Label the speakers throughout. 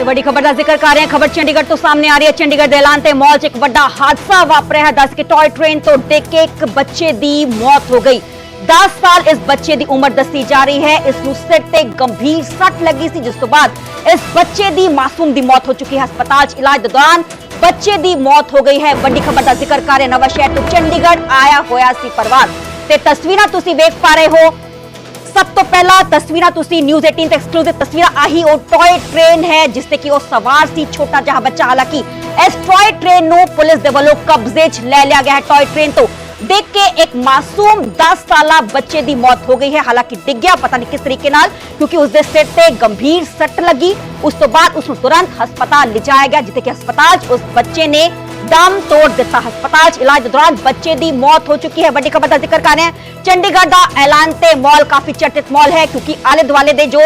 Speaker 1: ਤੇ ਵੱਡੀ ਖਬਰ ਦਾ ਜ਼ਿਕਰ ਕਰ ਰਹੇ ਹਾਂ ਖਬਰ ਚੰਡੀਗੜ੍ਹ ਤੋਂ ਸਾਹਮਣੇ ਆ ਰਹੀ ਹੈ ਚੰਡੀਗੜ੍ਹ ਦੇ ਐਲਾਨ ਤੇ ਮਾਲ 'ਚ ਇੱਕ ਵੱਡਾ ਹਾਦਸਾ ਵਾਪਰਿਆ ਹੈ ਦੱਸ ਕਿ ਟੌਏ ਟ੍ਰੇਨ ਤੋਂ ਡਿੱਗ ਕੇ ਇੱਕ ਬੱਚੇ ਦੀ ਮੌਤ ਹੋ ਗਈ 10 ਸਾਲ ਇਸ ਬੱਚੇ ਦੀ ਉਮਰ ਦੱਸੀ ਜਾ ਰਹੀ ਹੈ ਇਸ ਨੂੰ ਸਿਰ ਤੇ ਗੰਭੀਰ ਸੱਟ ਲੱਗੀ ਸੀ ਜਿਸ ਤੋਂ ਬਾਅਦ ਇਸ ਬੱਚੇ ਦੀ ਮਾਸੂਮ ਦੀ ਮੌਤ ਹੋ ਚੁੱਕੀ ਹੈ ਹਸਪਤਾਲ 'ਚ ਇਲਾਜ ਦੇ ਦੌਰਾਨ ਬੱਚੇ ਦੀ ਮੌਤ ਹੋ ਗਈ ਹੈ ਵੱਡੀ ਖਬਰ ਦਾ ਜ਼ਿਕਰ ਕਰ ਰਹੇ ਨਵਾਂ ਸ਼ਹਿਰ ਤੋਂ ਚੰਡੀਗੜ੍ਹ ਆਇਆ ਹੋਇਆ ਸੀ ਪਰਿਵਾਰ ਤੇ ਤਸਵੀਰਾਂ ਤੁਸੀਂ ਵੇਖ ਪਾ ਰਹੇ ਹੋ ਸਭ ਤੋਂ ਪਹਿਲਾਂ ਤਸਵੀਰਾਂ ਤੁਸੀਂ ਨਿਊਜ਼ 18 ਤੇ ਐਕਸਕਲੂਸਿਵ ਤਸਵੀਰਾਂ ਆਹੀ ਉਹ ਟੌਏ ਟ੍ਰੇਨ ਹੈ ਜਿਸ ਤੇ ਕਿ ਉਹ ਸਵਾਰ ਸੀ ਛੋਟਾ ਜਿਹਾ ਬੱਚਾ ਹਾਲਾਂਕਿ ਇਸ ਟੌਏ ਟ੍ਰੇਨ ਨੂੰ ਪੁਲਿਸ ਦੇ ਵੱਲੋਂ ਕਬਜ਼ੇ 'ਚ ਲੈ ਲਿਆ ਗਿਆ ਹੈ ਟੌਏ ਟ੍ਰੇਨ ਤੋਂ ਡਿੱਗ ਕੇ ਇੱਕ ਮਾਸੂਮ 10 ਸਾਲਾ ਬੱਚੇ ਦੀ ਮੌਤ ਹੋ ਗਈ ਹੈ ਹਾਲਾਂਕਿ ਡਿੱਗਿਆ ਪਤਾ ਨਹੀਂ ਕਿਸ ਤਰੀਕੇ ਨਾਲ ਕਿਉਂਕਿ ਉਸ ਦੇ ਸਿਰ ਤੇ ਗੰਭੀਰ ਸੱਟ ਲੱਗੀ ਉਸ ਤੋਂ ਬਾਅਦ ਉਸ ਨੂੰ ਤੁਰੰਤ ਹਸਪਤਾਲ ਲਿਜਾਇਆ ਗਿਆ ਜਿੱਥੇ ਕਿ ਹਸਪਤਾਲ 'ਚ ਉਸ ਬੱਚੇ ਨੇ ਦਮ ਤੋੜ ਦਿੱਤਾ ਹਸਪਤਾਲ 'ਚ ਇਲਾਜ ਦੌਰਾਨ ਬੱਚੇ ਦੀ ਮੌਤ ਹੋ ਚੁੱਕੀ ਹੈ ਵੱਡੀ ਖਬਰ ਦਾ ਜ਼ਿਕਰ ਕਰ ਰਹੇ ਹਾਂ ਚੰਡੀਗੜ੍ਹ ਦਾ ਐਲਾਨ ਤੇ ਮਾਲ ਕਾਫੀ ਚਰਚਿਤ ਮਾਲ ਹੈ ਕਿਉਂਕਿ ਆਲੇ ਦੁਆਲੇ ਦੇ ਜੋ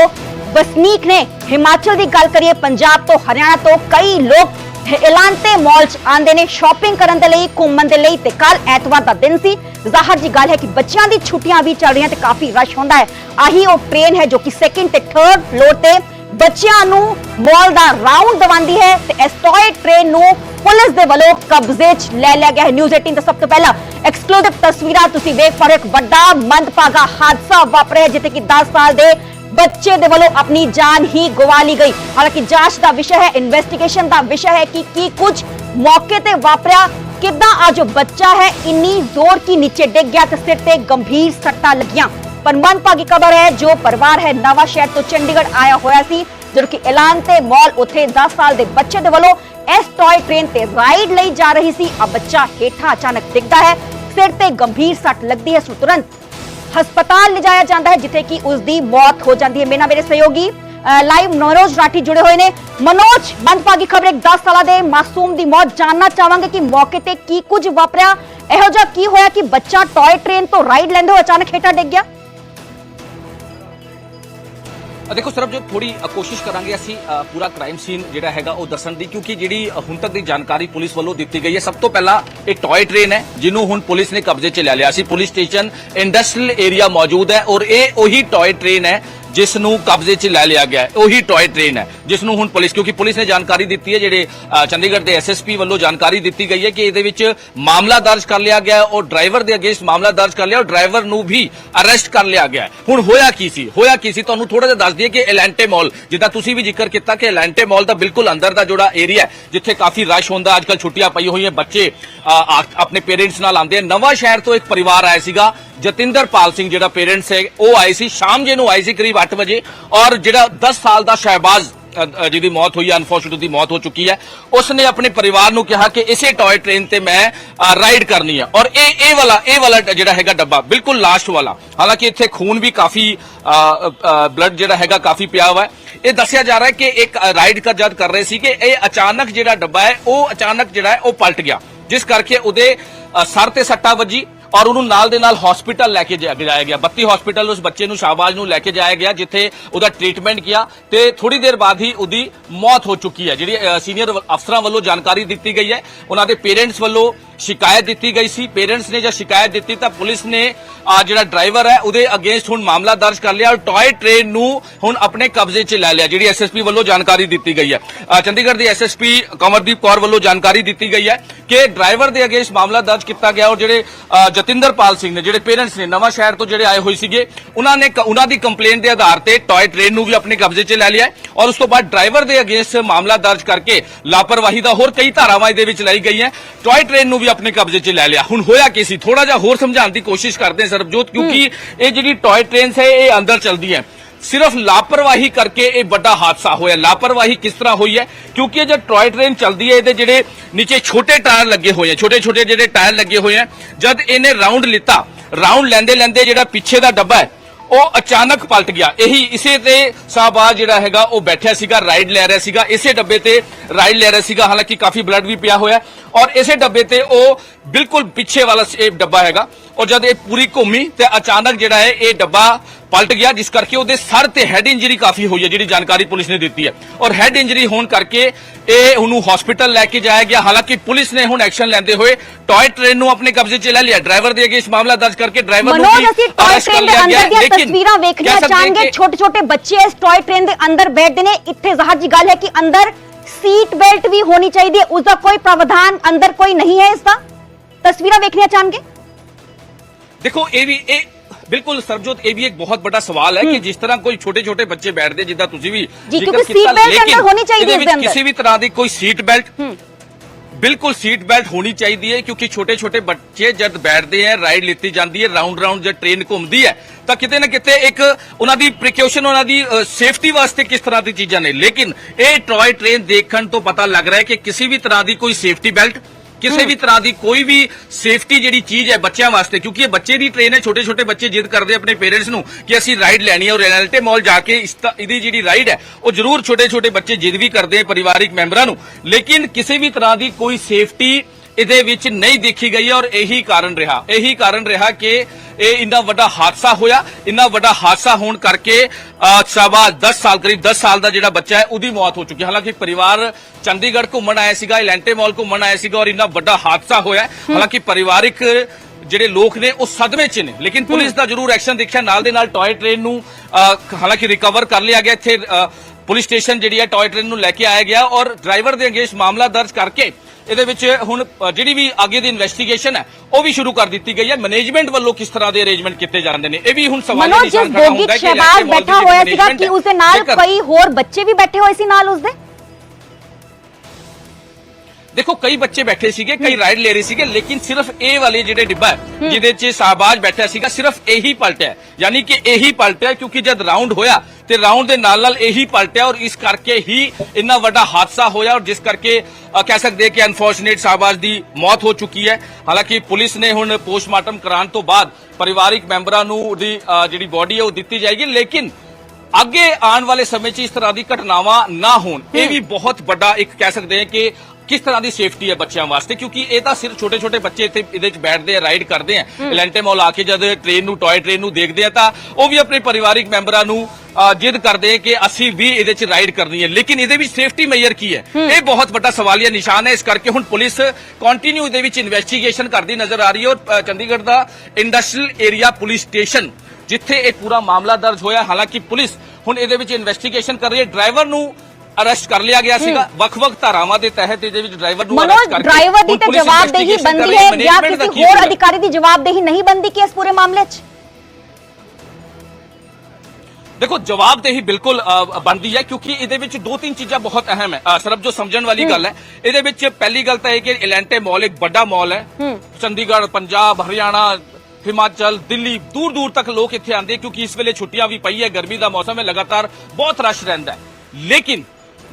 Speaker 1: ਵਸਨੀਕ ਨੇ ਹਿਮਾਚਲ ਦੀ ਗੱਲ ਕਰੀਏ ਪੰਜਾਬ ਤੋਂ ਹਰਿਆਣਾ ਤੋਂ ਕਈ ਲੋਕ ਐਲਾਨ ਤੇ ਮਾਲ 'ਚ ਆਉਂਦੇ ਨੇ ਸ਼ਾਪਿੰਗ ਕਰਨ ਦੇ ਲਈ ਘੁੰਮਣ ਦੇ ਲਈ ਤੇ ਕੱਲ ਐਤਵਾਰ ਦਾ ਦਿਨ ਸੀ ਜ਼ਾਹਰ ਜੀ ਗੱਲ ਹੈ ਕਿ ਬੱਚਿਆਂ ਦੀ ਛੁੱਟੀਆਂ ਵੀ ਚੱਲ ਰਹੀਆਂ ਤੇ ਕਾਫੀ ਰਸ਼ ਹੁੰਦਾ ਹੈ ਆਹੀ ਉਹ ਟ੍ਰੇਨ ਹੈ ਜੋ ਕਿ ਸੈਕਿੰਡ ਤੇ ਥਰਡ ਫਲੋਰ ਤੇ ਬੱਚਿਆਂ ਨੂੰ ਮਾਲ ਦਾ ਰਾਉਂਡ ਦਵਾਉਂਦੀ ਹੈ ਤੇ ਇਸ ਟੌਏ ਟ੍ਰੇਨ ਨੂੰ ਪੁਲਿਸ ਦੇ ਵੱਲੋਂ ਕਬਜ਼ੇ 'ਚ ਲੈ ਲਿਆ ਗਿਆ ਹੈ। ਨਿਊਜ਼ 18 ਦਾ ਸਭ ਤੋਂ ਪਹਿਲਾਂ ਐਕਸਕਲੂਸਿਵ ਤਸਵੀਰਾਂ ਤੁਸੀਂ ਵੇਖ ਪਾ ਇੱਕ ਵੱਡਾ ਮੰਦਭਾਗਾ ਹਾਦਸਾ ਵਾਪਰਿਆ ਜਿੱਥੇ ਕਿ 10 ਸਾਲ ਦੇ ਬੱਚੇ ਦੇ ਵੱਲੋਂ ਆਪਣੀ ਜਾਨ ਹੀ ਗਵਾ ਲਈ ਗਈ। ਹਾਲਾਂਕਿ ਜਾਂਚ ਦਾ ਵਿਸ਼ਾ ਹੈ ਇਨਵੈਸਟੀਗੇਸ਼ਨ ਦਾ ਵਿਸ਼ਾ ਹੈ ਕਿ ਕੀ ਕੁਝ ਮੌਕੇ ਤੇ ਵਾਪਰਿਆ। ਕਿੱਦਾਂ ਆ ਜੋ ਬੱਚਾ ਹੈ, ਇੰਨੀ ਜ਼ੋਰ ਕੀ ਨੀਚੇ ਡਿੱਗ ਗਿਆ ਤੇ ਸਿਰ ਤੇ ਗੰਭੀਰ ਸੱਟਾਂ ਲੱਗੀਆਂ। ਪਰ ਮੰਦਭਾਗੀ ਖਬਰ ਹੈ ਜੋ ਪਰਿਵਾਰ ਹੈ ਨਵਾਂ ਸ਼ਹਿਰ ਤੋਂ ਚੰਡੀਗੜ੍ਹ ਆਇਆ ਹੋਇਆ ਸੀ ਜਦੋਂ ਕਿ ਐਲਾਨ ਤੇ ਮੌਲ ਉੱਥੇ 10 ਸਾਲ ਦੇ ਬੱਚੇ ਦੇ ਵੱਲੋਂ ਇਸ ਟੌਏ ਟ੍ਰੇਨ ਤੇ ਰਾਈਡ ਲਈ ਜਾ ਰਹੀ ਸੀ ਆ ਬੱਚਾ ਹੇਠਾਂ ਅਚਾਨਕ ਡਿੱਗਦਾ ਹੈ ਸਿਰ ਤੇ ਗੰਭੀਰ ਸੱਟ ਲੱਗਦੀ ਹੈ ਇਸ ਤੁਰੰਤ ਹਸਪਤਾਲ ਲਿਜਾਇਆ ਜਾਂਦਾ ਹੈ ਜਿੱਥੇ ਕਿ ਉਸ ਦੀ ਮੌਤ ਹੋ ਜਾਂਦੀ ਹੈ ਮੇਨਾ ਮੇਰੇ ਸਹਿਯੋਗੀ ਲਾਈਵ ਮਨੋਜ ਰਾਠੀ ਜੁੜੇ ਹੋਏ ਨੇ ਮਨੋਜ ਮੰਦਭਾਗੀ ਖਬਰ ਇੱਕ 10 ਸਾਲਾਂ ਦੇ ਮਾਸੂਮ ਦੀ ਮੌਤ ਜਾਨਣਾ ਚਾਹਾਂਗੇ ਕਿ ਮੌਕੇ ਤੇ ਕੀ ਕੁਝ ਵਾਪਰਿਆ ਇਹੋ ਜਿਹਾ ਕੀ ਹੋਇਆ ਕਿ ਬੱਚਾ ਟੌਏ ਟ੍ਰੇਨ ਤੋਂ ਰਾਈਡ ਲੈਂਦੇ ਹੋ ਅਚਾਨਕ ਹੇਠਾਂ ਡਿੱਗ ਗਿਆ
Speaker 2: ਦੇਖੋ ਸਰਬਜੋਤ ਥੋੜੀ ਕੋਸ਼ਿਸ਼ ਕਰਾਂਗੇ ਅਸੀਂ ਪੂਰਾ ਕ੍ਰਾਈਮ ਸੀਨ ਜਿਹੜਾ ਹੈਗਾ ਉਹ ਦੱਸਣ ਦੀ, ਕਿਉਂਕਿ ਜਿਹੜੀ ਹੁਣ ਤੱਕ ਦੀ ਜਾਣਕਾਰੀ ਪੁਲਿਸ ਵੱਲੋਂ ਦਿੱਤੀ ਗਈ ਹੈ, ਸਭ ਤੋਂ ਪਹਿਲਾਂ ਇਹ ਟੌਏ ਟ੍ਰੇਨ ਹੈ, ਜਿਹਨੂੰ ਹੁਣ ਪੁਲਿਸ ਨੇ ਕਬਜ਼ੇ 'ਚ ਲੈ ਲਿਆ ਸੀ। ਪੁਲਿਸ ਸਟੇਸ਼ਨ ਇੰਡਸਟਰੀਅਲ ਏਰੀਆ ਮੌਜੂਦ ਹੈ ਔਰ ਇਹ ਉਹੀ ਟੌਏ ਟ੍ਰੇਨ ਹੈ ਜਿਸ ਨੂੰ ਕਬਜ਼ੇ 'ਚ ਲੈ ਲਿਆ ਗਿਆ ਉਹੀ ਟੌਏ ਟ੍ਰੇਨ ਹੈ ਜਿਸ ਨੂੰ ਹੁਣ ਪੁਲਿਸ, ਕਿਉਂਕਿ ਪੁਲਿਸ ਨੇ ਜਾਣਕਾਰੀ ਦਿੱਤੀ ਹੈ, ਜਿਹੜੇ ਚੰਡੀਗੜ੍ਹ ਦੇ ਐਸਐਸਪੀ ਵੱਲੋਂ ਜਾਣਕਾਰੀ ਦਿੱਤੀ ਗਈ ਹੈ ਕਿ ਇਹਦੇ ਵਿੱਚ ਮਾਮਲਾ ਦਰਜ ਕਰ ਲਿਆ ਗਿਆ ਔਰ ਡਰਾਈਵਰ ਦੇ ਅਗੇਂਸਟ ਮਾਮਲਾ ਦਰਜ ਕਰ ਲਿਆ ਔਰ ਡਰਾਈਵਰ ਨੂੰ ਵੀ ਅਰੈਸਟ ਕਰ ਲਿਆ ਗਿਆ ਹੁਣ ਹੋਇਆ ਕੀ ਸੀ? ਹੋਇਆ ਕੀ ਸੀ? ਤੁਹਾਨੂੰ ਥੋੜਾ ਜਿਹਾ ਦੱਸ ਦਈਏ ਕਿ ਐਲੈਂਟੇ ਮਾਲ, ਜਿੱਦਾਂ ਤੁਸੀਂ ਵੀ ਜ਼ਿਕਰ ਕੀਤਾ ਕਿ ਐਲੈਂਟੇ ਮਾਲ ਦਾ ਬਿਲਕੁਲ ਅੰਦਰ ਦਾ ਜਿਹੜਾ ਏਰੀਆ ਜਿੱਥੇ ਕਾਫੀ ਰਸ਼ ਹੁੰਦਾ, ਅੱਜ ਕੱਲ ਛੁੱਟੀਆਂ ਪਈ ਹੋਈਆਂ, ਬੱਚੇ ਆਪਣੇ ਪੇਰੈਂਟਸ ਨਾਲ ਆਉਂਦੇ ਆ। ਨਵਾਂ ਸ਼ਹਿਰ ਤੋਂ ਇੱਕ ਪਰਿਵਾਰ ਆਇਆ ਸੀਗਾ ਜਤਿੰਦਰਪਾਲ ਸਿੰਘ ਜਿਹੜਾ ਪੇਰੈਂਟਸ ਹੈ, ਉਹ ਆਏ ਸੀ, ਸ਼ਾਮ ਜੇ ਨੂੰ ਆਏ ਸੀ ਕਰੀਬ 8 ਵਜੇ ਔਰ ਜਿਹੜਾ 10 ਸਾਲ ਦਾ ਸ਼ਹਿਬਾਜ਼ ਜਿਹਦੀ ਮੌਤ ਹੋਈ ਹੈ ਦੀ ਮੌਤ ਹੋ ਚੁੱਕੀ ਹੈ, ਉਸਨੇ ਆਪਣੇ ਪਰਿਵਾਰ ਨੂੰ ਕਿਹਾ ਕਿ ਇਸੇ ਟੌਏ ਟ੍ਰੇਨ ਤੇ ਮੈਂ ਰਾਈਡ ਕਰਨੀ ਹੈ ਔਰ ਇਹ ਇਹ ਵਾਲਾ ਇਹ ਵਾਲਾ ਜਿਹੜਾ ਹੈਗਾ ਡੱਬਾ ਬਿਲਕੁਲ ਲਾਸਟ ਵਾਲਾ। ਹਾਲਾਂਕਿ ਇੱਥੇ ਖੂਨ ਵੀ ਕਾਫੀ ਬਲੱਡ ਜਿਹੜਾ ਹੈਗਾ ਕਾਫੀ ਪਿਆ ਹੋਇਆ ਹੈ। ਇਹ ਦੱਸਿਆ ਜਾ ਰਿਹਾ ਹੈ ਕਿ ਇੱਕ ਰਾਈਡ ਕਰ ਜਦ ਕਰ ਰਹੇ ਸੀ ਕਿ ਇਹ ਅਚਾਨਕ ਜਿਹੜਾ ਡੱਬਾ ਹੈ, ਉਹ ਅਚਾਨਕ ਜਿਹੜਾ ਹੈ, ਉਹ ਪਲਟ ਗਿਆ। ਜਿਸ ਕਰਕੇ ਉਹਦੇ ਸਰ ਤੇ ਸੱਟਾ ਵੱਜੀ ਔਰ ਉਹਨੂੰ ਨਾਲ ਦੇ ਨਾਲ ਹਸਪੀਟਲ ਲੈ ਕੇ ਜਾਇਆ ਗਿਆ। 32 ਹਸਪੀਟਲ ਉਸ ਬੱਚੇ ਨੂੰ ਸ਼ਾਹਬਾਜ਼ ਨੂੰ ਲੈ ਕੇ ਜਾਇਆ ਗਿਆ, ਜਿੱਥੇ ਉਹਦਾ ਟ੍ਰੀਟਮੈਂਟ ਕੀਤਾ ਤੇ ਥੋੜੀ ਦੇਰ ਬਾਅਦ ਹੀ ਉਹਦੀ ਮੌਤ ਹੋ ਚੁੱਕੀ ਹੈ। ਜਿਹੜੀ ਸੀਨੀਅਰ ਅਫਸਰਾਂ ਵੱਲੋਂ ਜਾਣਕਾਰੀ ਦਿੱਤੀ ਗਈ ਹੈ। ਉਹਨਾਂ ਦੇ ਪੇਰੈਂਟਸ ਵੱਲੋਂ ਸ਼ਿਕਾਇਤ ਦਿੱਤੀ ਗਈ ਸੀ। ਪੇਰੈਂਟਸ ਨੇ ਜਦ ਸ਼ਿਕਾਇਤ ਦਿੱਤੀ ਤਾਂ ਪੁਲਿਸ ਨੇ ਆ ਜਿਹੜਾ ਡਰਾਈਵਰ ਹੈ ਉਹਦੇ ਅਗੇਂਸਟ ਹੁਣ ਮਾਮਲਾ ਦਰਜ ਕਰ ਲਿਆ ਔਰ ਟੌਏ ਟ੍ਰੇਨ ਨੂੰ ਹੁਣ ਆਪਣੇ ਕਬਜ਼ੇ 'ਚ ਲੈ ਲਿਆ ਜਿਹੜੀ ਐਸਐਸਪੀ ਵੱਲੋਂ ਜਾਣਕਾਰੀ ਦਿੱਤੀ ਗਈ ਹੈ। ਚੰਡੀਗੜ੍ਹ ਦੀ ਐਸਐਸਪੀ ਕਮਰਦੀਪ ਕੌਰ ਵੱਲੋਂ ਜਾਣਕਾਰੀ ਦਿੱਤੀ ਗਈ ਹੈ ਕਿ ਡਰਾਈਵਰ ਦੇ ਅਗੇਂਸਟ ਮਾਮਲਾ ਦਰਜ ਕੀਤਾ ਗਿਆ ਔਰ ਜਿਹੜੇ ਅ, ਜਤਿੰਦਰਪਾਲ ਸਿੰਘ ਨੇ ਜਿਹੜੇ ਪੇਰੈਂਟਸ ਨੇ ਨਵਾਂ ਸ਼ਹਿਰ ਤੋਂ ਜਿਹੜੇ ਆਏ ਹੋਏ ਸੀਗੇ ਉਹਨਾਂ ਨੇ ਉਹਨਾਂ ਦੀ ਕੰਪਲੇਂਟ ਦੇ ਆਧਾਰ ਤੇ ਟੌਏ ਟ੍ਰੇਨ ਨੂੰ ਵੀ ਆਪਣੇ ਕਬਜ਼ੇ 'ਚ ਲੈ ਲਿਆ ਔਰ ਉਸ ਤੋਂ ਬਾਅਦ ਡਰਾਈਵਰ ਦੇ ਅਗੇਂਸਟ ਮਾਮਲਾ ਦਰਜ ਕਰਕੇ ਲਾਪਰਵਾਹੀ ਦਾ ਹੋਰ ਕਈ ਧਾਰਾਵਾਂ ਇਹਦੇ ਵਿੱਚ ਲਈ ਗਈਆਂ ਟੌਏ ਟ੍ਰੇਨ ਨੂੰ ਵੀ ਆਪਣੇ ਕਬਜ਼ੇ 'ਚ ਲੈ ਲਿਆ। ਹੁਣ ਹੋਇਆ ਕੀ ਸੀ? ਥੋੜਾ ਜਿਹਾ ਹੋਰ ਸਮਝਾਉਣ ਦੀ ਕੋਸ਼ਿਸ਼ ਕਰਦੇ ਹਾਂ ਸਰਬਜੋਤ ਕਿਉਂਕਿ ਇਹ ਜਿਹੜੀ ਟੌਏ ਟ੍ਰੇਨਸ ਹੈ ਇਹ ਅੰਦਰ ਚੱਲਦੀ ਹੈ। ਸਿਰਫ ਲਾਪਰਵਾਹੀ ਕਰਕੇ ਇਹ ਵੱਡਾ ਹਾਦਸਾ ਹੋਇਆ। ਲਾਪਰਵਾਹੀ ਕਿਸ ਤਰ੍ਹਾਂ ਹੋਈ ਹੈ? ਕਿਉਂਕਿ ਇਹ ਜਦ ਟੌਏ ਟ੍ਰੇਨ ਚੱਲਦੀ ਹੈ ਇਹਦੇ ਜਿਹੜੇ ਨੀਚੇ ਛੋਟੇ ਟਾਇਰ ਲੱਗੇ ਹੋਏ ਆ ਛੋਟੇ ਛੋਟੇ ਜਿਹੜੇ ਟਾਇਰ ਲੱਗੇ ਹੋਏ ਆ ਜਦ ਇਹਨੇ ਰਾਉਂਡ ਲਿੱਤਾ ਰਾਉਂਡ ਲੈਂਦੇ ਲੈਂਦੇ ਜਿਹੜਾ ਪਿੱਛੇ ਦਾ ਡੱਬਾ ਹੈ ਉਹ ਅਚਾਨਕ ਪਲਟ ਗਿਆ। ਇਹੀ ਇਸੇ ਤੇ ਸਾਹਬਾਜ਼ ਜਿਹੜਾ ਹੈਗਾ, ਉਹ ਬੈਠਿਆ ਸੀਗਾ ਰਾਈਡ ਲੈ ਰਿਹਾ ਸੀਗਾ। ਇਸੇ ਡੱਬੇ ਤੇ ਰਾਈਡ ਲੈ ਰਿਹਾ ਸੀਗਾ। ਹਾਲਾਂਕਿ ਕਾਫੀ ਬਲੱਡ ਵੀ ਪਿਆ ਹੋਇਆ। ਔਰ ਇਸੇ ਡੱਬੇ ਤੇ ਉਹ ਬਿਲਕੁਲ ਪਿੱਛੇ ਵਾਲਾ ਇਹ ਡੱਬਾ ਹੈਗਾ। ਔਰ ਜਦ ਇਹ ਪੂਰੀ ਘੁੰਮੀ ਤੇ ਅਚਾਨਕ ਜਿਹੜਾ ਹੈ, ਇਹ ਡੱਬਾ ਪਲਟ ਗਿਆ ਜਿਸ ਕਰਕੇ ਉਹਦੇ ਸਰ ਤੇ ਹੈਡ ਇੰਜਰੀ ਕਾਫੀ ਹੋਈ ਹੈ ਜਿਹੜੀ ਜਾਣਕਾਰੀ ਪੁਲਿਸ ਨੇ ਦਿੱਤੀ ਹੈ। ਔਰ ਹੈਡ ਇੰਜਰੀ ਹੋਣ ਕਰਕੇ ਇਹ ਉਹਨੂੰ ਹਸਪੀਟਲ ਲੈ ਕੇ ਜਾਇਆ ਗਿਆ। ਹਾਲਾਂਕਿ ਪੁਲਿਸ ਨੇ ਹੁਣ ਐਕਸ਼ਨ ਲੈਂਦੇ ਹੋਏ ਟੌਏ ਟ੍ਰੇਨ ਨੂੰ ਆਪਣੇ ਕਬਜ਼ੇ 'ਚ ਲੈ ਲਿਆ। ਡਰਾਈਵਰ ਦੇ ਅੱਗੇ ਇਸ ਮਾਮਲਾ ਦਰਜ ਕਰਕੇ ਡਰਾਈਵਰ ਨੂੰ ਵੀ ਅਰੈਸਟ ਕਰ ਲਿਆ ਗਿਆ। ਲੇਕਿਨ
Speaker 1: ਤਸਵੀਰਾਂ ਵੇਖਣੀਆਂ ਚਾਹਾਂਗੇ ਛੋਟੇ ਛੋਟੇ ਬੱਚੇ ਇਸ ਟੌਏ ਟ੍ਰੇਨ ਦੇ ਅੰਦਰ ਬੈਠਦੇ ਨੇ। ਇੱਥੇ ਜ਼ਾਹਰ ਜੀ ਗੱਲ ਹੈ ਕਿ ਅੰਦਰ ਸੀਟ ਬੈਲਟ ਵੀ ਹੋਣੀ ਚਾਹੀਦੀ ਹੈ। ਉਸ ਦਾ ਕੋਈ ਪ੍ਰਾਵਧਾਨ ਅੰਦਰ ਕੋਈ ਨਹੀਂ ਹੈ ਇਸ ਦਾ। ਤਸਵੀਰਾਂ ਵੇਖਣੀਆਂ ਚਾਹਾਂਗੇ
Speaker 2: ਦੇਖੋ ਇਹ ਵੀ ਇਹ ਬਿਲਕੁਲ ਸਰਬਜੋਤ ਇਹ ਵੀ ਇੱਕ ਬਹੁਤ ਵੱਡਾ ਸਵਾਲ ਹੈ ਕਿ ਜਿਸ ਤਰ੍ਹਾਂ ਕੋਈ ਛੋਟੇ ਛੋਟੇ ਬੱਚੇ ਬੈਠਦੇ ਜਿੱਦਾਂ ਤੁਸੀਂ ਵੀ ਜ਼ਿਕਰ ਕੀਤਾ, ਲੇਕਿਨ ਇਹਦੇ ਵਿੱਚ। ਕਿਸੇ ਵੀ ਤਰ੍ਹਾਂ ਦੀ ਕੋਈ ਸੀਟ ਬੈਲਟ ਬਿਲਕੁਲ ਸੀਟ ਬੈਲਟ ਹੋਣੀ ਚਾਹੀਦੀ ਹੈ ਕਿਉਂਕਿ ਛੋਟੇ ਛੋਟੇ ਬੱਚੇ ਜਦ ਬੈਠਦੇ ਹੈ ਰਾਈਡ ਲਿੱਤੀ ਜਾਂਦੀ ਹੈ ਰਾਉਂਡ ਰਾਉਂਡ ਜਦ ਟ੍ਰੇਨ ਘੁੰਮਦੀ ਹੈ ਤਾਂ ਕਿਤੇ ਨਾ ਕਿਤੇ ਇੱਕ ਉਹਨਾਂ ਦੀ ਪ੍ਰੀਕਾਸ਼ਨ ਉਹਨਾਂ ਦੀ ਸੇਫਟੀ ਵਾਸਤੇ ਕਿਸ ਤਰ੍ਹਾਂ ਦੀ ਚੀਜ਼ਾਂ ਨੇ। ਲੇਕਿਨ ਇਹ ਟੌਏ ਟ੍ਰੇਨ ਦੇਖਣ ਤੋਂ ਪਤਾ ਲੱਗ ਰਿਹਾ ਹੈ ਕਿ ਕਿਸੇ ਵੀ ਤਰ੍ਹਾਂ ਦੀ ਕੋਈ ਸੇਫਟੀ ਬੈਲਟ ਕਿਸੇ ਵੀ ਤਰ੍ਹਾਂ ਦੀ ਕੋਈ ਵੀ ਸੇਫਟੀ ਜਿਹੜੀ ਚੀਜ਼ ਹੈ ਬੱਚਿਆਂ ਵਾਸਤੇ ਕਿਉਂਕਿ ਇਹ ਬੱਚੇ ਦੀ ਟ੍ਰੇਨ ਹੈ ਛੋਟੇ ਛੋਟੇ ਬੱਚੇ ਜਿੱਦ ਕਰਦੇ ਆਪਣੇ ਪੇਰੈਂਟਸ ਨੂੰ ਕਿ ਅਸੀਂ ਰਾਈਡ ਲੈਣੀ ਹੈ ਔਰ ਰੈਨਲਟੇ ਮਾਲ ਜਾ ਕੇ ਇਸ ਤ- ਇਹਦੀ ਜਿਹੜੀ ਰਾਈਡ ਹੈ ਉਹ ਜ਼ਰੂਰ ਛੋਟੇ ਛੋਟੇ ਬੱਚੇ ਜਿੱਦ ਵੀ ਕਰਦੇ ਆ ਪਰਿਵਾਰਿਕ ਮੈਂਬਰਾਂ ਨੂੰ। ਲੇਕਿਨ ਕਿਸੇ ਵੀ ਤਰ੍ਹਾਂ ਦੀ ਕੋਈ ਸੇਫਟੀ ਇਹਦੇ ਵਿੱਚ ਨਹੀਂ ਦੇਖੀ ਗਈ ਔਰ ਇਹੀ ਕਾਰਨ ਰਿਹਾ। ਇਹੀ ਕਾਰਨ ਰਿਹਾ ਕਿ ਇਹ ਇੰਨਾ ਵੱਡਾ ਹਾਦਸਾ ਹੋਇਆ। ਇੰਨਾ ਵੱਡਾ ਹਾਦਸਾ ਹੋਣ ਕਰਕੇ ਸਵਾ 10 ਸਾਲ ਕਰੀਬ 10 ਸਾਲ ਦਾ ਜਿਹੜਾ ਬੱਚਾ ਹੈ ਉਹਦੀ ਮੌਤ ਹੋ ਚੁੱਕੀ ਹਾਲਾਂਕਿ ਪਰਿਵਾਰ ਚੰਡੀਗੜ੍ਹ ਘੁੰਮਣ ਆਇਆ ਸੀਗਾ ਇਲੈਂਟੇ ਮਾਲ ਘੁੰਮਣ ਆਇਆ ਸੀਗਾ ਔਰ ਇੰਨਾ ਵੱਡਾ ਹਾਦਸਾ ਹੋਇਆ। ਹਾਲਾਂਕਿ ਪਰਿਵਾਰਿਕ ਜਿਹੜੇ ਲੋਕ ਨੇ ਉਹ ਸਦਮੇ 'ਚ ਨੇ। ਲੇਕਿਨ ਪੁਲਿਸ ਦਾ ਜ਼ਰੂਰ ਐਕਸ਼ਨ ਦੇਖਿਆ। ਨਾਲ ਦੇ ਨਾਲ ਟੌਏ ਟ੍ਰੇਨ ਨੂੰ ਹਾਲਾਂਕਿ ਰਿਕਵਰ ਕਰ ਲਿਆ ਗਿਆ। ਇੱਥੇ ਪੁਲਿਸ ਸਟੇਸ਼ਨ ਜਿਹੜੀ ਹੈ ਟੌਏ ਟ੍ਰੇਨ ਨੂੰ ਲੈ ਕੇ ਆਇਆ ਗਿਆ ਔਰ ਡਰਾਈਵਰ ਦੇ ਅਗੇਂਸਟ ਮਾਮਲਾ ਦਰਜ ਕਰਕੇ ਇਹਦੇ ਵਿੱਚ ਹੁਣ ਜਿਹੜੀ ਵੀ ਅੱਗੇ ਦੀ ਇਨਵੈਸਟੀਗੇਸ਼ਨ ਹੈ ਉਹ ਵੀ ਸ਼ੁਰੂ ਕਰ ਦਿੱਤੀ ਗਈ ਹੈ। ਮੈਨੇਜਮੈਂਟ ਵੱਲੋਂ ਕਿਸ ਤਰ੍ਹਾਂ ਦੇ ਅਰੇਂਜਮੈਂਟ ਕੀਤੇ ਜਾਂਦੇ ਨੇ? ਇਹ ਵੀ ਹੁਣ ਸਵਾਲ
Speaker 1: ਮਨੋਜ ਜਿਸ ਬੋਗੀ 'ਚ ਸ਼ਹਿਬਾਜ਼ ਬੈਠਾ ਹੋਇਆ ਸੀਗਾ ਕਿ ਉਸ ਦੇ ਨਾਲ ਕਈ ਹੋਰ ਬੱਚੇ ਵੀ ਬੈਠੇ ਹੋਏ ਸੀ ਨਾਲ ਉਸ ਦੇ
Speaker 2: ਦੇਖੋ ਕਈ ਬੱਚੇ ਬੈਠੇ ਸੀਗੇ ਕਈ ਰਾਈਡ ਲੈ ਰਹੇ ਸੀਗੇ ਲੇਕਿਨ ਸਿਰਫ ਇਹ ਵਾਲੇ ਜਿਹੜੇ ਡਿੱਬਾ ਹੈ ਜਿਹਦੇ 'ਚ ਸਾਬਾਜ ਬੈਠਾ ਸੀਗਾ ਸਿਰਫ ਇਹੀ ਪਲਟਿਆ ਯਾਨੀ ਕਿ ਇਹੀ ਪਲਟਿਆ ਕਿਉਂਕਿ ਜਦ ਰਾਉਂਡ ਹੋਇਆ ਤੇ ਰਾਉਂਡ ਦੇ ਨਾਲ ਨਾਲ ਇਹੀ ਪਲਟਿਆ ਔਰ ਇਸ ਕਰਕੇ ਹੀ ਇੰਨਾ ਵੱਡਾ ਹਾਦਸਾ ਹੋਇਆ ਔਰ ਜਿਸ ਕਰਕੇ ਅ, ਕਹਿ ਸਕਦੇ ਕਿ ਅਨਫੋਰਚੂਨੇਟ ਸਾਬਾਜ ਦੀ ਮੌਤ ਹੋ ਚੁੱਕੀ ਹੈ। ਹਾਲਾਂਕਿ ਪੁਲਿਸ ਨੇ ਹੁਣ ਪੋਸਟਮਾਰਟਮ ਕਰਾਉਣ ਤੋਂ ਬਾਅਦ ਪਰਿਵਾਰਿਕ ਮੈਂਬਰਾਂ ਨੂੰ ਉਹਦੀ ਅ, ਜਿਹੜੀ ਬੋਡੀ ਹੈ ਉਹ ਦਿੱਤੀ ਜਾਏਗੀ ਲੇਕਿਨ ਅੱਗੇ ਆਉਣ ਵਾਲੇ ਸਮੇਂ 'ਚ ਇਸ ਤਰ੍ਹਾਂ ਦੀ ਘਟਨਾਵਾਂ ਨਾ ਹੋਣ। ਇਹ ਵੀ ਬਹੁਤ ਵੱਡਾ ਇੱਕ ਕਹਿ ਸਕਦੇ ਹਾਂ ਕਿ ਕਿਸ ਤਰ੍ਹਾਂ ਦੀ ਸੇਫਟੀ ਹੈ ਬੱਚਿਆਂ ਵਾਸਤੇ? ਕਿਉਂਕਿ ਇਹ ਤਾਂ ਸਿਰਫ ਛੋਟੇ ਛੋਟੇ ਬੱਚੇ ਇੱਥੇ ਇਹਦੇ 'ਚ ਬੈਠਦੇ ਆ ਰਾਈਡ ਕਰਦੇ ਆ। ਐਲੈਂਟੇ ਮਾਲ ਆ ਕੇ ਜਦ ਟ੍ਰੇਨ ਨੂੰ ਟੌਏ ਟ੍ਰੇਨ ਨੂੰ ਦੇਖਦੇ ਆ ਤਾਂ ਉਹ ਵੀ ਆਪਣੇ ਪਰਿਵਾਰਿਕ ਮੈਂਬਰਾਂ ਨੂੰ ਜਿੱਦ ਕਰਦੇ ਆ ਕਿ ਅਸੀਂ ਵੀ ਇਹਦੇ 'ਚ ਰਾਈਡ ਕਰਨੀ ਹੈ। ਲੇਕਿਨ ਇਹਦੇ ਵਿੱਚ ਸੇਫਟੀ ਮੇਜਰ ਕੀ ਹੈ? ਇਹ ਬਹੁਤ ਵੱਡਾ ਸਵਾਲੀਆ ਨਿਸ਼ਾਨ ਹੈ। ਇਸ ਕਰਕੇ ਹੁਣ ਪੁਲਿਸ ਕੰਟੀਨਿਊ ਇਹਦੇ ਵਿੱਚ ਇਨਵੈਸਟੀਗੇਸ਼ਨ ਕਰਦੀ ਨਜ਼ਰ ਆ ਰਹੀ ਹੈ ਔਰ ਚੰਡੀਗੜ੍ਹ ਦਾ ਇੰਡਸਟਰੀਅਲ ਏਰੀਆ ਪੁਲਿਸ ਸਟੇਸ਼ਨ ਜਿੱਥੇ ਇਹ ਪੂਰਾ ਮਾਮਲਾ ਦਰਜ ਹੋਇਆ। ਹਾਲਾਂਕਿ ਪੁਲਿਸ ਹੁਣ ਇਹਦੇ ਵਿੱਚ ਇਨਵੈਸਟੀਗੇਸ਼ਨ ਕਰ ਰਹੀ ਹੈ। ਡਰਾਈਵਰ ਨੂੰ ਅਰੈਸਟ ਕਰ ਲਿਆ ਗਿਆ ਸੀਗਾ। ਵੱਖ-ਵੱਖ ਧਾਰਾਵਾਂ ਦੇ ਤਹਿਤ ਇਹਦੇ ਵਿੱਚ ਡਰਾਈਵਰ ਨੂੰ ਅਰੈਸਟ ਕਰਕੇ
Speaker 1: ਡਰਾਈਵਰ ਦੀ ਤੇ ਜਵਾਬਦੇਹੀ ਬੰਦੀ ਹੈ ਜਾਂ ਕਿਸੇ ਹੋਰ? ਅਧਿਕਾਰੀ ਦੀ ਜਵਾਬਦੇਹੀ ਨਹੀਂ ਬੰਦੀ ਕਿ ਇਸ ਪੂਰੇ ਮਾਮਲੇ 'ਚ?
Speaker 2: ਦੇਖੋ ਜਵਾਬਦੇਹੀ ਬਿਲਕੁਲ ਬਣਦੀ ਹੈ ਕਿਉਂਕਿ ਇਹਦੇ ਵਿੱਚ ਦੋ ਤਿੰਨ ਚੀਜ਼ਾਂ ਬਹੁਤ ਅਹਿਮ ਹੈ। ਸਰਬ ਜੋ ਸਮਝਣ ਵਾਲੀ ਗੱਲ ਹੈ ਇਹਦੇ ਵਿੱਚ ਪਹਿਲੀ ਗੱਲ ਤਾਂ ਇਹ ਕਿ ਇਲੈਂਟੇ ਮਾਲ ਇੱਕ ਵੱਡਾ ਮਾਲ ਹੈ। ਚੰਡੀਗੜ੍ਹ ਪੰਜਾਬ ਹਰਿਆਣਾ ਹਿਮਾਚਲ ਦਿੱਲੀ ਦੂਰ ਦੂਰ ਤੱਕ ਲੋਕ ਇੱਥੇ ਆਉਂਦੇ ਕਿਉਂਕਿ ਇਸ ਵੇਲੇ ਛੁੱਟੀਆਂ ਵੀ ਪਈ ਹੈ ਗਰਮੀ ਦਾ ਮੌਸਮ ਹੈ ਲਗਾਤਾਰ ਬਹੁਤ ਰਸ਼ ਰਹਿੰਦਾ ਹੈ। ਲੇਕਿਨ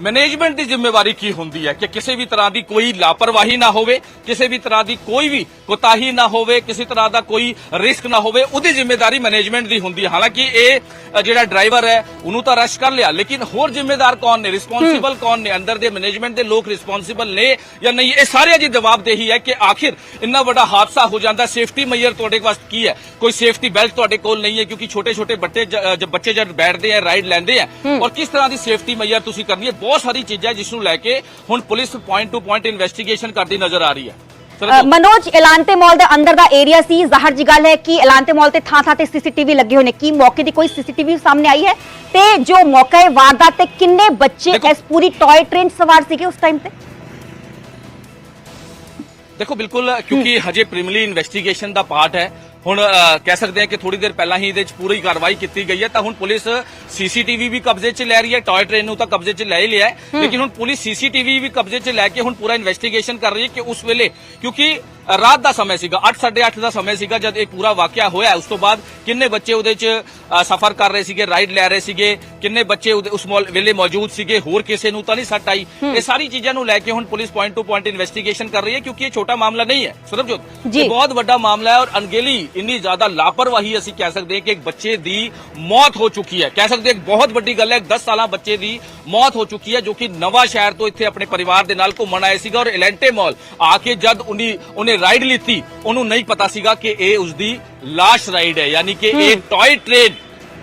Speaker 2: ਮੈਨੇਜਮੈਂਟ ਦੀ ਜ਼ਿੰਮੇਵਾਰੀ ਕੀ ਹੁੰਦੀ ਹੈ ਕਿ ਕਿਸੇ ਵੀ ਤਰ੍ਹਾਂ ਦੀ ਕੋਈ ਲਾਪਰਵਾਹੀ ਨਾ ਹੋਵੇ ਕਿਸੇ ਵੀ ਤਰ੍ਹਾਂ ਦੀ ਕੋਈ ਵੀ ਕੋਤਾਹੀ ਨਾ ਹੋਵੇ ਕਿਸੇ ਤਰ੍ਹਾਂ ਦਾ ਕੋਈ ਰਿਸਕ ਨਾ ਹੋਵੇ ਉਹਦੀ ਜ਼ਿੰਮੇਵਾਰੀ ਮੈਨੇਜਮੈਂਟ ਦੀ ਹੁੰਦੀ ਹੈ। ਹਾਲਾਂਕਿ ਇਹ ਜਿਹੜਾ ਡਰਾਈਵਰ ਹੈ ਉਹਨੂੰ ਤਾਂ ਰਸ਼ ਕਰ ਲਿਆ ਲੇਕਿਨ ਹੋਰ ਜ਼ਿੰਮੇਦਾਰ ਕੌਣ ਨੇ? ਰਿਸਪੌਂਸਿਬਲ ਕੌਣ ਨੇ? ਅੰਦਰ ਦੇ ਮੈਨੇਜਮੈਂਟ ਦੇ ਲੋਕ ਰਿਸਪੌਂਸਿਬਲ ਨੇ ਜਾਂ ਨਹੀਂ? ਇਹ ਸਾਰਿਆਂ ਦੀ ਜਵਾਬਦੇਹੀ ਹੈ ਕਿ ਆਖਿਰ ਇੰਨਾ ਵੱਡਾ ਹਾਦਸਾ ਹੋ ਜਾਂਦਾ ਸੇਫਟੀ ਮੇਜਰ ਤੁਹਾਡੇ ਪਾਸ ਕੀ ਹੈ? ਕੋਈ ਸੇਫਟੀ ਬੈਲਟ ਤੁਹਾਡੇ ਕੋਲ ਨਹੀਂ ਹੈ ਕਿਉਂਕਿ ਛੋਟੇ ਛੋਟੇ ਬੱਚੇ ਜਦ ਬੱਚੇ ਜਦ ਬੈਠਦੇ ਆ ਰਾਈਡ ਲੈਂਦੇ ਆ ਔਰ ਕਿਸ ਤਰ੍ਹਾਂ ਦੀ ਸੇਫਟੀ ਮੇਜਰ ਤੁਸੀਂ ਕਰਨੀ ਹੈ? ਬਹੁਤ ਸਾਰੀ ਚੀਜ਼ਾਂ ਜਿਸ ਨੂੰ ਲੈ ਕੇ ਹੁਣ police point to point investigation ਕਰਦੀ ਨਜ਼ਰ ਆ ਰਹੀ ਹੈ।
Speaker 1: ਮਨੋਜ ਐਲਾਂਟੇ ਮਾਲ ਦੇ ਅੰਦਰ ਦਾ ਏਰੀਆ ਸੀ। ਜ਼ਾਹਰ ਜੀ ਗੱਲ ਹੈ ਕਿ ਐਲਾਂਟੇ ਮਾਲ ਤੇ ਥਾਂ ਥਾਂ ਤੇ ਸੀਸੀਟੀਵੀ ਲੱਗੇ ਹੋਏ ਨੇ। ਕੀ ਮੌਕੇ ਦੀ ਕੋਈ ਸੀਸੀਟੀਵੀ ਸਾਹਮਣੇ ਆਈ ਹੈ? ਤੇ ਜੋ ਮੌਕਾ ਹੈ ਵਾਰਦਾਤ ਤੇ ਕਿੰਨੇ ਬੱਚੇ ਇਸ ਪੂਰੀ ਟੌਏ ਟ੍ਰੇਨ ਸਵਾਰ ਸੀਗੇ ਉਸ ਟਾਈਮ ਤੇ?
Speaker 2: ਦੇਖੋ ਬਿਲਕੁਲ ਕਿਉਂਕਿ ਹਜੇ ਪ੍ਰੀਮਲੀ ਇਨਵੈਸਟੀਗੇਸ਼ਨ ਦਾ ਪਾਰਟ ਹੈ। ਹੁਣ ਕਹਿ ਸਕਦੇ ਹਾਂ ਕਿ ਥੋੜੀ ਦੇਰ ਪਹਿਲਾਂ ਹੀ ਇਹਦੇ 'ਚ ਪੂਰੀ ਕਾਰਵਾਈ ਕੀਤੀ ਗਈ ਹੈ ਤਾਂ ਹੁਣ ਪੁਲਿਸ ਸੀਸੀਟੀਵੀ ਵੀ ਕਬਜ਼ੇ 'ਚ ਲੈ ਰਹੀ ਹੈ ਟੌਏ ਟ੍ਰੇਨ ਨੂੰ ਤਾਂ ਕਬਜ਼ੇ 'ਚ ਲੈ ਹੀ ਲਿਆ ਹੈ। ਲੇਕਿਨ ਹੁਣ ਪੁਲਿਸ ਸੀਸੀਟੀਵੀ ਵੀ ਕਬਜ਼ੇ 'ਚ ਲੈ ਕੇ ਹੁਣ ਪੂਰਾ ਇਨਵੈਸਟੀਗੇਸ਼ਨ ਕਰ ਰਹੀ ਹੈ ਕਿ ਉਸ ਵੇਲੇ ਕਿਉਂਕਿ ਰਾਤ ਦਾ ਸਮੇਂ ਸੀਗਾ 8:30 ਦਾ ਸਮੇਂ ਸੀਗਾ ਜਦ ਇਹ ਪੂਰਾ ਵਾਕਿਆ ਹੋਇਆ। ਉਸ ਤੋਂ ਬਾਅਦ ਕਿੰਨੇ ਬੱਚੇ ਉਹਦੇ 'ਚ ਸਫ਼ਰ ਕਰ ਰਹੇ ਸੀਗੇ ਰਾਈਡ ਲੈ ਰਹੇ ਸੀਗੇ ਕਿੰਨੇ ਬੱਚੇ ਉਸ ਮੌਲ- ਵੇਲੇ ਮੌਜੂਦ ਸੀਗੇ ਹੋਰ ਕਿਸੇ ਨੂੰ ਤਾਂ ਨਹੀਂ ਸੱਟ ਆਈ। ਇਹ ਸਾਰੀ ਚੀਜ਼ਾਂ ਨੂੰ ਲੈ ਕੇ ਹੁਣ police point to point investigation ਕਰ ਰਹੀ ਹੈ ਕਿਉਂਕਿ ਇਹ ਛੋਟਾ ਮਾਮਲਾ ਨਹੀਂ ਹੈ। ਸਰਬਜੋਤ। ਇਹ ਬਹੁਤ ਵੱਡਾ ਮਾਮਲਾ ਹੈ ਔਰ ਅਣਗਹਿਲੀ ਇੰਨੀ ਜ਼ਿਆਦਾ ਲਾਪਰਵਾਹੀ ਅਸੀਂ ਕਹਿ ਸਕਦੇ ਹਾਂ ਕਿ ਇੱਕ ਬੱਚੇ ਦੀ ਮੌਤ ਹੋ ਚੁੱਕੀ ਹੈ। ਕਹਿ ਸਕਦੇ ਹਾਂ ਇੱਕ ਬਹੁਤ ਵੱਡੀ ਗੱਲ ਹੈ ਇੱਕ 10 ਸਾਲਾਂ ਬੱਚੇ ਦੀ ਮੌਤ ਹੋ ਚੁੱਕੀ ਹੈ ਜੋ ਕਿ ਨਵਾਂ ਸ਼ਹਿਰ ਤੋਂ ਇੱਥੇ ਆਪਣੇ ਪਰਿਵਾਰ ਦੇ ਨਾਲ ਘੁੰਮਣ ਆਇਆ ਸੀਗਾ ਔਰ ਐਲੈਂਟੇ ਮਾਲ ਆ ਕੇ ਜਦ ਉਹਨੇ ਉਹਨੇ ਰਾਈਡ ਲਿੱਤੀ ਉਹਨੂੰ ਨਹੀਂ ਪਤਾ ਸੀਗਾ ਕਿ ਇਹ ਉਸਦੀ ਲਾਸ਼ ਰਾਈਡ ਹੈ ਯਾਨੀ ਕਿ ਇਹ ਟੌਏ ਟ੍ਰੇਨ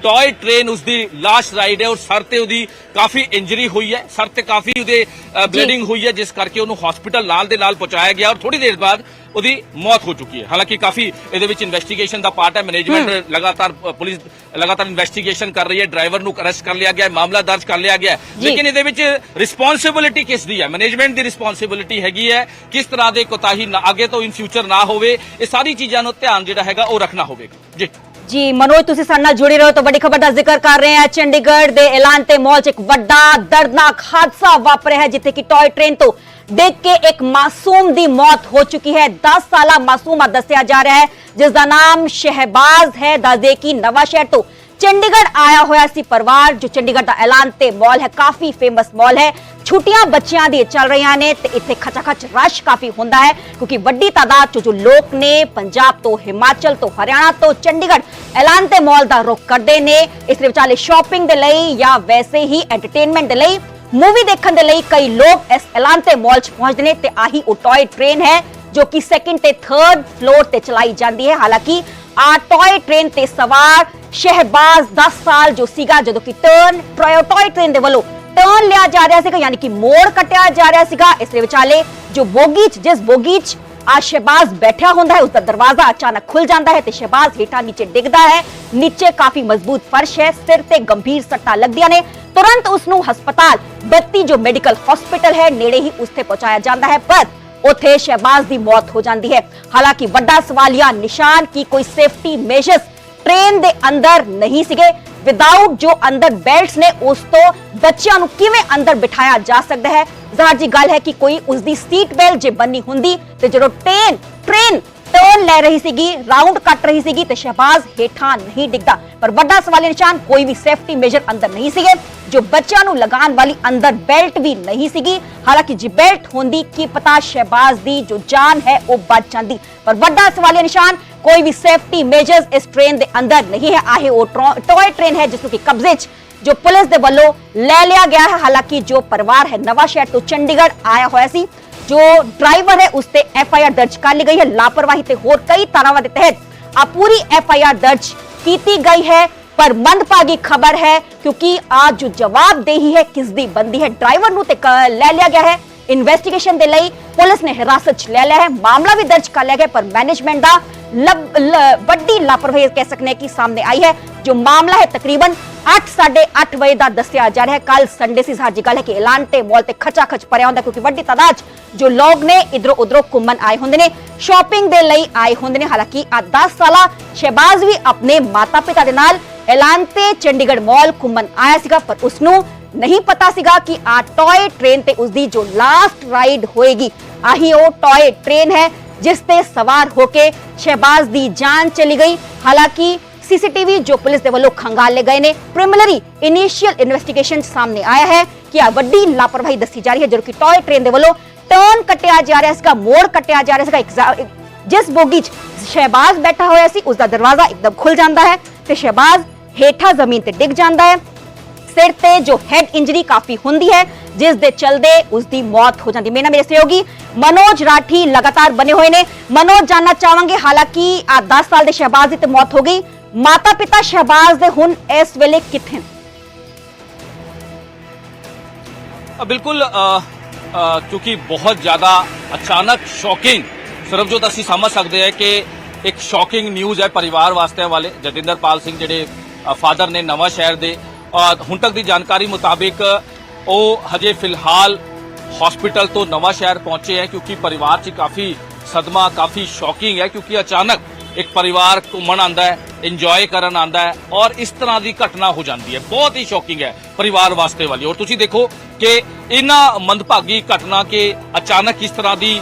Speaker 2: ਟੌਏ ਟ੍ਰੇਨ ਉਸ ਦੀ ਲਾਸਟ ਰਾਈਡ ਹੈ ਔਰ ਸਰ ਤੇ ਉਹਦੀ ਕਾਫੀ ਇੰਜਰੀ ਹੋਈ ਹੈ। ਸਰ ਤੇ ਕਾਫੀ ਉਹਦੇ ਬਲੀਡਿੰਗ ਹੋਈ ਹੈ ਜਿਸ ਕਰਕੇ ਉਹਨੂੰ ਹਸਪੀਟਲ ਨਾਲ ਦੇ ਨਾਲ ਪਹੁੰਚਾਇਆ ਗਿਆ ਔਰ ਥੋੜੀ ਦੇਰ ਬਾਅਦ ਉਹਦੀ ਮੌਤ ਹੋ ਚੁੱਕੀ ਹੈ। ਹਾਲਾਂਕਿ ਕਾਫੀ ਇਹਦੇ ਵਿੱਚ ਇਨਵੈਸਟੀਗੇਸ਼ਨ ਦਾ ਪਾਰਟ ਹੈ। ਮੈਨੇਜਮੈਂਟ ਲਗਾਤਾਰ ਪੁਲਿਸ ਲਗਾਤਾਰ ਇਨਵੈਸਟੀਗੇਸ਼ਨ ਕਰ ਰਹੀ ਹੈ। ਡਰਾਈਵਰ ਨੂੰ ਅਰੈਸਟ ਕਰ ਲਿਆ ਗਿਆ ਹੈ ਮਾਮਲਾ ਦਰਜ ਕਰ ਲਿਆ ਗਿਆ ਹੈ। ਲੇਕਿਨ ਇਹਦੇ ਵਿੱਚ ਰਿਸਪੌਂਸਿਬਿਲਿਟੀ ਕਿਸ ਦੀ ਹੈ? ਮੈਨੇਜਮੈਂਟ ਦੀ ਰਿਸਪੌਂਸਿਬਿਲਿਟੀ ਹੈਗੀ ਹੈ ਕਿਸ ਤਰ੍ਹਾਂ ਦੇ ਕੋਤਾਹੀ ਨਾ- ਅੱਗੇ ਤੋਂ ਇਨ ਫਿਊਚਰ ਨਾ ਹੋਵੇ ਇਹ ਸਾਰੀ ਚੀਜ਼ਾਂ ਨੂੰ ਧਿਆਨ ਜਿਹੜਾ ਹੈਗਾ ਉਹ ਰੱਖਣਾ ਹੋਵੇਗਾ। ਜੀ।
Speaker 1: ਜੀ ਮਨੋਜ ਤੁਸੀਂ ਸਾਡੇ ਨਾਲ ਜੁੜੇ ਰਹੋ ਤਾਂ ਵੱਡੀ ਖਬਰ ਦਾ ਜ਼ਿਕਰ ਕਰ ਰਹੇ ਹਾਂ ਚੰਡੀਗੜ੍ਹ ਦੇ ਐਲਾਨ ਤੇ ਮਾਲ 'ਚ ਇੱਕ ਵੱਡਾ ਦਰਦਨਾਕ ਹਾਦਸਾ ਵਾਪਰਿਆ ਹੈ ਜਿੱਥੇ ਕਿ ਟੌਏ ਟ੍ਰੇਨ ਤੋਂ ਡਿੱਗ ਕੇ ਇੱਕ ਮਾਸੂਮ ਦੀ ਮੌਤ ਹੋ ਚੁੱਕੀ ਹੈ 10 ਸਾਲਾ ਮਾਸੂਮ ਆ ਦੱਸਿਆ ਜਾ ਰਿਹਾ ਹੈ ਜਿਸ ਦਾ ਨਾਮ ਸ਼ਹਿਬਾਜ਼ ਹੈ ਦੱਸਦੇ ਕਿ ਨਵਾਂ ਸ਼ਹਿਰ ਤੋਂ ਚੰਡੀਗੜ੍ਹ ਆਇਆ ਹੋਇਆ ਸੀ ਪਰਿਵਾਰ, ਜੋ ਚੰਡੀਗੜ੍ਹ ਦਾ ਐਲਾਨ ਤੇ ਮਾਲ ਹੈ, ਕਾਫੀ ਫੇਮਸ ਮਾਲ ਹੈ। ਛੁੱਟੀਆਂ ਬੱਚਿਆਂ ਦੀ ਚੱਲ ਰਹੀਆਂ ਨੇ ਤੇ ਇੱਥੇ ਖਚਾਖਚ ਰਸ਼ ਕਾਫੀ ਹੁੰਦਾ ਹੈ, ਕਿਉਂਕਿ ਵੱਡੀ ਤਾਦਾਦ 'ਚ ਜੋ ਲੋਕ ਨੇ, ਪੰਜਾਬ ਤੋਂ ਹਿਮਾਚਲ ਤੋਂ ਹਰਿਆਣਾ ਤੋਂ ਚੰਡੀਗੜ੍ਹ ਐਲਾਨ ਤੇ ਮਾਲ ਦਾ ਰੁਖ ਕਰਦੇ ਨੇ। ਇਸ ਦੇ ਵਿਚਾਲੇ ਸ਼ਾਪਿੰਗ ਦੇ ਲਈ ਜਾਂ ਵੈਸੇ ਹੀ ਐਂਟਰਟੇਨਮੈਂਟ ਦੇ ਲਈ ਮੂਵੀ ਦੇਖਣ ਦੇ ਲਈ ਕਈ ਲੋਕ ਇਸ ਐਲਾਨ ਤੇ ਮਾਲ 'ਚ ਪਹੁੰਚਦੇ ਨੇ ਤੇ ਆਹੀ ਉਹ ਟੌਏ ਟ੍ਰੇਨ ਹੈ, ਜੋ ਕਿ ਸੈਕਿੰਡ ਤੇ ਥਰਡ ਫਲੋਰ ਤੇ ਚਲਾਈ ਜਾਂਦੀ ਹੈ। ਹਾਲਾਂਕਿ ਆ ਟੌਏ ਟ੍ਰੇਨ ਤੇ ਸਵਾਰ ਸ਼ਹਿਬਾਜ਼ 10 ਸਾਲ ਜੋ ਸੀਗਾ, ਜਦੋਂ ਕਿ ਟਰਨ ਟੌਏ ਟ੍ਰੇਨ ਦੇ ਵੱਲੋਂ ਟਰਨ ਲਿਆ ਜਾ ਰਿਹਾ ਸੀਗਾ, ਯਾਨੀ ਕਿ ਮੋੜ ਕੱਟਿਆ ਜਾ ਰਿਹਾ ਸੀਗਾ। ਇਸ ਦੇ ਵਿਚਾਲੇ ਜੋ ਬੋਗੀ 'ਚ, ਜਿਸ ਬੋਗੀ 'ਚ ਆ ਸ਼ਹਿਬਾਜ਼ ਬੈਠਾ ਹੁੰਦਾ ਹੈ ਉਸ ਦਾ ਦਰਵਾਜ਼ਾ ਅਚਾਨਕ ਖੁੱਲ ਜਾਂਦਾ ਹੈ ਤੇ ਸ਼ਹਿਬਾਜ਼ ਹੇਠਾਂ ਨੀਚੇ ਡਿੱਗਦਾ ਹੈ। ਨੀਚੇ ਕਾਫੀ ਮਜ਼ਬੂਤ ਫਰਸ਼ ਹੈ, ਸਿਰ ਤੇ ਗੰਭੀਰ ਸੱਟਾਂ ਲੱਗਦੀਆਂ ਨੇ। ਤੁਰੰਤ ਉਸ ਨੂੰ ਹਸਪਤਾਲ, ਬੱਤੀ ਜੋ ਮੈਡੀਕਲ ਹਸਪੀਟਲ ਹੈ, ਨੇੜੇ ਹੀ ਉਸ ਤੇ ਪਹੁੰਚਾਇਆ ਜਾਂਦਾ ਹੈ। ਪਰ ਉੱਥੇ ਸ਼ਹਿਬਾਜ਼ ਦੀ ਮੌਤ ਹੋ ਜਾਂਦੀ ਹੈ। ਹਾਲਾਂਕਿ ਵੱਡਾ ਸਵਾਲੀਆ ਨਿਸ਼ਾਨ ਕੀ ਕੋਈ ਸੇਫਟੀ ਮੇਜਰਸ ਟ੍ਰੇਨ ਦੇ ਅੰਦਰ ਨਹੀਂ ਸੀਗੇ। ਵਿਦਆਊਟ ਜੋ ਅੰਦਰ ਬੈਲਟਸ ਨੇ, ਉਸ ਤੋਂ ਬੱਚਿਆਂ ਨੂੰ ਕਿਵੇਂ ਅੰਦਰ ਬਿਠਾਇਆ ਜਾ ਸਕਦਾ ਹੈ? ਜ਼ਾਹਰ ਜੀ ਗੱਲ ਹੈ ਕਿ ਕੋਈ ਉਸ ਦੀ ਸੀਟ ਬੈਲਟ ਜੇ ਬੰਨੀ ਹੁੰਦੀ ਤੇ ਜਦੋਂ ਟ੍ਰੇਨ ਟ੍ਰੇਨ ਲੈ ਰਹੀ ਸੀਗੀ ਰਾਉਂਡ ਕੱਟ ਰਹੀ ਸੀਗੀ ਤੇ ਸ਼ਹਬਾਜ਼ ਹੇਠਾਂ ਨਹੀਂ ਡਿੱਗਦਾ। ਪਰ ਵੱਡਾ ਸਵਾਲੀ ਨਿਸ਼ਾਨ, ਕੋਈ ਵੀ ਸੇਫਟੀ ਮੇਜਰ ਅੰਦਰ ਨਹੀਂ ਸੀਗੇ। ਜੋ ਬੱਚਿਆਂ ਨੂੰ ਲਗਾਉਣ ਵਾਲੀ ਅੰਦਰ ਬੈਲਟ ਵੀ ਨਹੀਂ ਸੀਗੀ। ਹਾਲਾਂਕਿ ਜੇ ਬੈਲਟ ਹੁੰਦੀ, ਕੀ ਪਤਾ ਸ਼ਹਬਾਜ਼ ਦੀ ਜੋ ਜਾਨ ਹੈ ਉਹ ਬਚ ਜਾਂਦੀ। ਪਰ ਵੱਡਾ ਸਵਾਲੀ ਨਿਸ਼ਾਨ, ਕੋਈ ਵੀ ਸੇਫਟੀ ਮੇਜਰਸ ਇਸ ਟ੍ਰੇਨ ਦੇ ਅੰਦਰ ਨਹੀਂ ਹੈ। ਆਹੇ, ਉਹ ਟੌਏ ਟ੍ਰੇਨ ਹੈ ਜਿਸ ਨੂੰ ਕਿ ਕਬਜ਼ੇ 'ਚ ਜੋ ਪੁਲਿਸ ਦੇ ਵੱਲੋਂ ਲੈ ਲਿਆ ਗਿਆ ਹੈ। ਹਾਲਾਂਕਿ ਜੋ ਪਰਿਵਾਰ ਹੈ ਨਵਾਂ ਸ਼ਹਿਰ ਤੋਂ ਚੰਡੀਗੜ੍ਹ ਆਇਆ ਹੋਇਆ ਸੀ। ਜੋ ਡਰਾਈਵਰ ਹੈ, ਉਸ ਤੇ ਐਫ ਆਈ ਆਰ ਦਰਜ ਕਰ ਲਈ ਗਈ ਹੈ। ਲਾਪਰਵਾਹੀ ਤੇ ਹੋਰ ਕਈ ਧਾਰਾਵਾਂ ਦੇ ਤਹਿਤ ਆ ਪੂਰੀ ਐਫ ਆਈ ਆਰ ਦਰਜ ਕੀਤੀ ਗਈ ਹੈ। ਪਰ ਮੰਦਭਾਗੀ ਖਬਰ ਹੈ, ਕਿਉਂਕਿ ਆ ਜੋ ਜਵਾਬਦੇਹੀ ਹੈ ਕਿਸ ਦੀ ਬੰਦੀ ਹੈ? ਡਰਾਈਵਰ ਨੂੰ ਤੇ ਲੈ ਲਿਆ ਗਿਆ ਹੈ। ਇਨਵੈਸਟੀਗੇਸ਼ਨ ਦੇ ਲਈ ਪੁਲਿਸ ਨੇ ਹਿਰਾਸਤ 'ਚ ਲੈ ਲਿਆ ਹੈ। ਮਾਮਲਾ ਵੀ ਦਰਜ ਕਰ ਲਿਆ ਗਿਆ, ਪਰ ਮੈਨੇਜਮੈਂਟ ਦਾ ਵੱਡੀ ਲਾਪਰਵਾਹੀ ਕਹਿ ਸਕਨੇ ਕਿ ਸਾਹਮਣੇ ਆਈ ਹੈ, ਜੋ ਮਾਮਲਾ ਹੈ ਤਕਰੀਬਨ 8:30 ਵਜੇ ਦਾ ਦੱਸਿਆ ਜਾ ਰਿਹਾ ਹੈ। ਕੱਲ ਸੰਡੇ ਸੀ ਸਾਜੀ ਗੱਲ ਹੈ ਕਿ ਐਲਾਨ ਤੇ ਮਾਲ ਤੇ ਖਚਾ ਖਚ ਭਰਿਆ ਹੁੰਦਾ ਕਿਉਂਕਿ ਵੱਡੀ ਤਾਦਾਦ ਜੋ ਲੋਕ ਨੇ ਇਧਰੋਂ ਉਧਰੋਂ ਘੁੰਮਣ ਆਏ ਹੁੰਦੇ ਨੇ ਸ਼ਾਪਿੰਗ ਦੇ ਲਈ ਆਏ ਹੁੰਦੇ ਨੇ। ਹਾਲਾਂਕਿ ਆ 10 ਸਾਲਾ ਸ਼ਹਿਬਾਜ਼ ਵੀ ਆਪਣੇ ਮਾਤਾ ਪਿਤਾ ਦੇ ਨਾਲ ਐਲਾਨ ਤੇ ਚੰਡੀਗੜ੍ਹ ਮਾਲ ਘੁੰਮਣ ਆਇਆ ਸੀਗਾ, ਪਰ ਉਸ ਨੂੰ ਨਹੀਂ ਪਤਾ ਸੀਗਾ ਕਿ ਆ ਟੌਏ ਟ੍ਰੇਨ ਤੇ ਉਸ ਦੀ ਜੋ ਲਾਸਟ ਰਾਈਡ ਹੋਏਗੀ ਆਹੀ ਉਹ ਟੌਏ ਟ੍ਰੇਨ ਹੈ ਜਿਸ ਤੇ ਸਵਾਰ ਹੋ ਕੇ ਸ਼ਹਿਬਾਜ਼ ਦੀ ਜਾਨ ਚਲੀ ਗਈ ਹਾਲਾਂਕਿ ਸੀਸੀਟੀਵੀ ਜੋ ਪੁਲਿਸ ਦੇ ਵੱਲੋਂ ਖੰਗਾਲੇ ਗਏ ਨੇ ਪ੍ਰੀਲਿਮਿਨਰੀ ਇਨੀਸ਼ੀਅਲ ਇਨਵੈਸਟੀਗੇਸ਼ਨ ਸਾਹਮਣੇ ਆਇਆ ਹੈ ਕਿ ਆ ਵੱਡੀ ਲਾਪਰਵਾਹੀ ਦੱਸੀ ਜਾ ਰਹੀ ਹੈ ਜਦੋਂ ਕਿ ਟੌਏ ਟ੍ਰੇਨ ਦੇ ਵੱਲੋਂ ਟਰਨ ਕੱਟਿਆ ਜਾ ਰਿਹਾ ਸੀਗਾ ਮੋੜ ਕੱਟਿਆ ਜਾ ਰਿਹਾ ਸੀਗਾ ਐਗਜ਼ਾ- ਜਿਸ ਬੋਗੀ 'ਚ ਸ਼ਹਿਬਾਜ਼ ਬੈਠਾ ਹੋਇਆ ਸੀ ਉਸ ਦਾ ਦਰਵਾਜ਼ਾ ਇੱਕਦਮ ਖੁੱਲ ਜਾਂਦਾ ਹੈ ਤੇ ਸ਼ਹਿਬਾਜ਼ ਹੇਠਾਂ ਜ਼ਮੀਨ ਤੇ ਡਿੱਗ ਜਾਂਦਾ ਹੈ ਸਿਰ ਤੇ ਜੋ ਹੈਡ ਇੰਜਰੀ ਕਾਫੀ ਹੁੰਦੀ ਹੈ, ਜਿਸ ਦੇ ਚਲਦੇ ਉਸ ਦੀ ਮੌਤ ਹੋ ਜਾਂਦੀ। ਮੇਰਾ ਮੇਰੇ ਸਹਿਯੋਗੀ ਮਨੋਜ ਰਾਠੀ ਲਗਾਤਾਰ ਬਨੇ ਹੋਏ ਨੇ। ਮਨੋਜ, ਜਾਨਣਾ ਚਾਹਾਂਗੇ, ਹਾਲਾਂਕਿ ਆ 10 ਸਾਲ ਦੇ ਸ਼ਹਿਬਾਜ਼ ਦੀ ਤੇ ਮੌਤ ਹੋ ਗਈ। ਮਾਤਾ ਪਿਤਾ ਸ਼ਹਿਬਾਜ਼ ਦੇ ਹੁਣ ਇਸ ਵੇਲੇ ਕਿੱਥੇ ਨੇ?
Speaker 2: ਬਿਲਕੁਲ ਕਿਉਂਕਿ ਬਹੁਤ ਜ਼ਿਆਦਾ ਅਚਾਨਕ ਸ਼ੌਕਿੰਗ ਸਰਬਜੋਤ ਅਸੀਂ ਸਮਝ ਸਕਦੇ ਹਾਂ ਕਿ ਇੱਕ ਸ਼ੌਕਿੰਗ ਨਿਊਜ਼ ਹੈ ਪਰਿਵਾਰ ਵਾਸਤੇ ਵਾਲੇ, ਜਤਿੰਦਰਪਾਲ ਸਿੰਘ ਜਿਹੜੇ ਫਾਦਰ ਨੇ ਨਵਾਂ ਸ਼ਹਿਰ ਦੇ ਹੁਣ ਤੱਕ ਦੀ ਜਾਣਕਾਰੀ ਮੁਤਾਬਿਕ ਉਹ ਹਜੇ ਫਿਲਹਾਲ ਹਸਪੀਟਲ ਤੋਂ ਨਵਾਂ ਸ਼ਹਿਰ ਪਹੁੰਚੇ ਹੈ ਕਿਉਂਕਿ ਪਰਿਵਾਰ 'ਚ ਕਾਫੀ ਸਦਮਾ, ਕਾਫੀ ਸ਼ੌਕਿੰਗ ਹੈ ਕਿਉਂਕਿ ਅਚਾਨਕ ਇੱਕ ਪਰਿਵਾਰ ਘੁੰਮਣ ਆਂਦਾ ਹੈ ਇੰਜੋਏ ਕਰਨ ਆਂਦਾ ਹੈ ਔਰ ਇਸ ਤਰ੍ਹਾਂ ਦੀ ਘਟਨਾ ਹੋ ਜਾਂਦੀ ਹੈ। ਬਹੁਤ ਹੀ ਸ਼ੌਕਿੰਗ ਹੈ ਪਰਿਵਾਰ ਵਾਸਤੇ ਵਾਲੀ। ਔਰ ਤੁਸੀਂ ਦੇਖੋ ਕਿ ਇਹਨਾਂ ਮੰਦਭਾਗੀ ਘਟਨਾ ਕੇ ਅਚਾਨਕ ਇਸ ਤਰ੍ਹਾਂ ਦੀ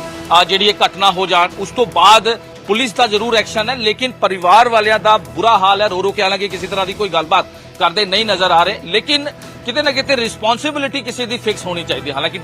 Speaker 2: ਜਿਹੜੀ ਇਹ ਘਟਨਾ ਹੋ ਜਾਣ, ਉਸ ਤੋਂ ਬਾਅਦ ਪੁਲਿਸ ਦਾ ਜ਼ਰੂਰ ਐਕਸ਼ਨ ਹੈ, ਲੇਕਿਨ ਪਰਿਵਾਰ ਵਾਲਿਆਂ ਦਾ ਬੁਰਾ ਹਾਲ ਹੈ। ਰੋ ਰੋ ਕੇ ਹਾਲਾਂਕਿ ਕਿਸੇ ਤਰ੍ਹਾਂ ਦੀ ਕੋਈ ਗੱਲਬਾਤ ਕਰਦੇ ਨਹੀਂ ਨਜ਼ਰ ਆ ਰਹੇ, ਲੇਕਿਨ ਕਿਤੇ ਨਾ ਕਿਤੇ ਰਿਸਪੌਂਸਿਬਿਲਿਟੀ ਕਿਸੇ ਦੀ ਫਿਕਸ ਹੋਣੀ ਚਾਹੀਦੀ ਹੈ। ਹਾਲਾਂਕਿ